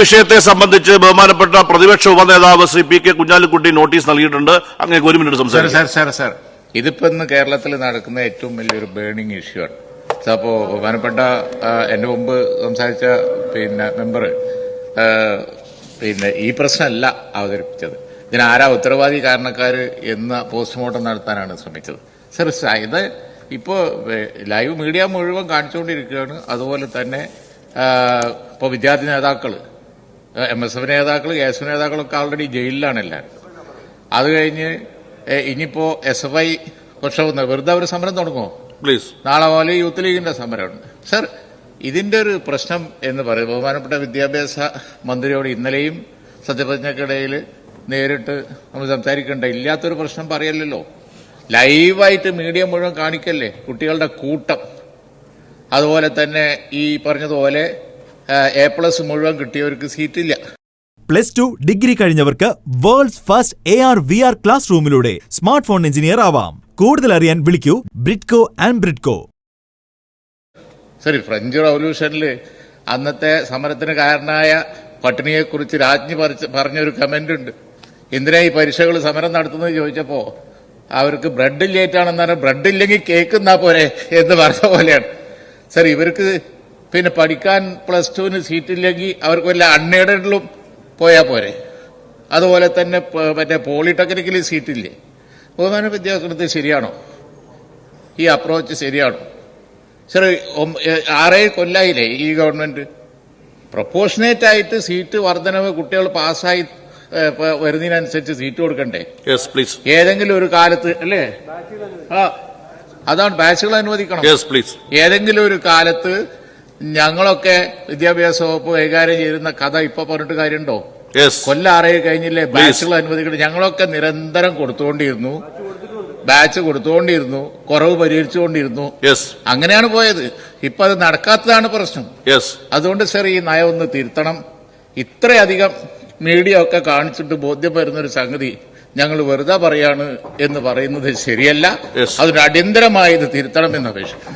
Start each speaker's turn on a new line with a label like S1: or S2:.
S1: വിഷയത്തെ സംബന്ധിച്ച് ബഹുമാനപ്പെട്ട പ്രതിപക്ഷ ഉപനേതാവ് Shri P K Kunhalikutty notice നൽകിയിട്ടുണ്ട്. അങ്ങനെ ഒരു മിനിറ്റ് സംസാരിക്കും.
S2: സാർ സാർ സാർ ഇതിപ്പോ ഇന്ന് കേരളത്തിൽ നടക്കുന്ന ഏറ്റവും വലിയൊരു ബേണിംഗ് ഇഷ്യൂ ആണ്. അപ്പോ ബഹുമാനപ്പെട്ട എന്റെ മുമ്പ് സംസാരിച്ച പിന്നെ മെമ്പർ പിന്നെ ഈ പ്രശ്നമല്ല അവതരിപ്പിച്ചത്. ഇതിന് ആരാ ഉത്തരവാദി കാരണക്കാർ എന്ന പോസ്റ്റ്മോർട്ടം നടത്താനാണ് ശ്രമിച്ചത്. സാർ ഇത് ഇപ്പോൾ ലൈവ് മീഡിയ മുഴുവൻ കാണിച്ചുകൊണ്ടിരിക്കുകയാണ്. അതുപോലെ തന്നെ ഇപ്പോൾ ഇപ്പോ വിദ്യാർത്ഥി നേതാക്കൾ എം എസ് എഫ് നേതാക്കൾ കെ എസ് എഫ് നേതാക്കളൊക്കെ ആൾറെഡി ജയിലിലാണ് എല്ലാവരും അത് കഴിഞ്ഞ് ഇനിയിപ്പോ എസ് എഫ് ഐ പ്രക്ഷോഭം വെറുതെ അവർ സമരം തുടങ്ങുമോ
S1: പ്ലീസ്
S2: നാളെ പോലെ യൂത്ത് ലീഗിന്റെ സമരമുണ്ട്. സർ ഇതിന്റെ ഒരു പ്രശ്നം എന്ന് പറയും ബഹുമാനപ്പെട്ട വിദ്യാഭ്യാസ മന്ത്രിയോട് ഇന്നലെയും സത്യപ്രതിജ്ഞക്കിടയിൽ നേരിട്ട് നമ്മൾ സംസാരിക്കേണ്ട ഇല്ലാത്തൊരു പ്രശ്നം പറയല്ലോ ലൈവായിട്ട് മീഡിയ മുഴുവൻ കാണിക്കല്ലേ കുട്ടികളുടെ കൂട്ടം. അതുപോലെ തന്നെ ഈ പറഞ്ഞതുപോലെ എ പ്ലസ് മുഴുവൻ കിട്ടിയവർക്ക് സീറ്റില്ല
S3: plus two degree കഴിഞ്ഞവർക്ക് world's first A R V R class റൂമിലൂടെ smart phone engineer ആവാം. കൂടുതൽ അറിയാൻ വിളിക്കൂ Bridco and Bridco
S2: sorry French റവല്യൂഷനിൽ അന്നത്തെ സമരത്തിന് കാരണമായ പട്ടിണിയെക്കുറിച്ച് രാജ്ഞി പറഞ്ഞൊരു കമന്റ് ഉണ്ട്. എന്തിനാ ഈ പരീക്ഷകൾ സമരം നടത്തുന്നത് ചോദിച്ചപ്പോ അവർക്ക് ബ്രെഡ് ലേറ്റാണെന്നാണ് ബ്രെഡ് ഇല്ലെങ്കിൽ കേക്ക് എന്നാ പോരെ എന്ന് പറഞ്ഞ പോലെയാണ്. സർ ഇവർക്ക് പിന്നെ പഠിക്കാൻ പ്ലസ് ടുവിന് സീറ്റില്ലെങ്കിൽ അവർക്ക് വല്ല അൺഎയ്ഡഡിലും പോയാൽ പോരെ. അതുപോലെ തന്നെ മറ്റേ പോളിടെക്നിക്കിൽ സീറ്റില്ലേ ബഹുമാന വിദ്യാഭ്യാസത്തിൽ ശരിയാണോ? ഈ അപ്രോച്ച് ശരിയാണോ? സർ ആറേഴ് കൊല്ലായില്ലേ ഈ ഗവൺമെന്റ് പ്രൊപ്പോഷനേറ്റ് ആയിട്ട് സീറ്റ് വർധനവ് കുട്ടികൾ പാസ്സായി വരുന്നതിനനുസരിച്ച് സീറ്റ് കൊടുക്കണ്ടേ?
S1: യെസ് പ്ലീസ്
S2: ഏതെങ്കിലും ഒരു കാലത്ത് അല്ലേ? ആ അതാണ് ബാച്ചുകൾ അനുവദിക്കണം. ഏതെങ്കിലും ഒരു കാലത്ത് ഞങ്ങളൊക്കെ വിദ്യാഭ്യാസ വകുപ്പ് കൈകാര്യം ചെയ്തിരുന്ന കഥ ഇപ്പൊ പറഞ്ഞിട്ട് കാര്യമുണ്ടോ? കൊല്ലം ആറേഴ് കഴിഞ്ഞില്ലേ? ബാച്ചുകൾ അനുവദിക്കണം ഞങ്ങളൊക്കെ നിരന്തരം കൊടുത്തുകൊണ്ടിരുന്നു. ബാച്ച് കൊടുത്തുകൊണ്ടിരുന്നു. കുറവ് പരിഹരിച്ചുകൊണ്ടിരുന്നു. അങ്ങനെയാണ് പോയത്. ഇപ്പൊ അത് നടക്കാത്തതാണ് പ്രശ്നം. അതുകൊണ്ട് സാർ ഈ നയം ഒന്ന് തിരുത്തണം. ഇത്രയധികം മീഡിയ ഒക്കെ കാണിച്ചിട്ട് ബോധ്യം വരുന്ന ഒരു സംഗതി ഞങ്ങൾ വെറുതെ പറയാണ് എന്ന് പറയുന്നത് ശരിയല്ല. അതിന് അടിയന്തരമായി ഇത് തിരുത്തണമെന്ന് അപേക്ഷിക്കുന്നു.
S4: ഇരുപത്തിയൊന്ന്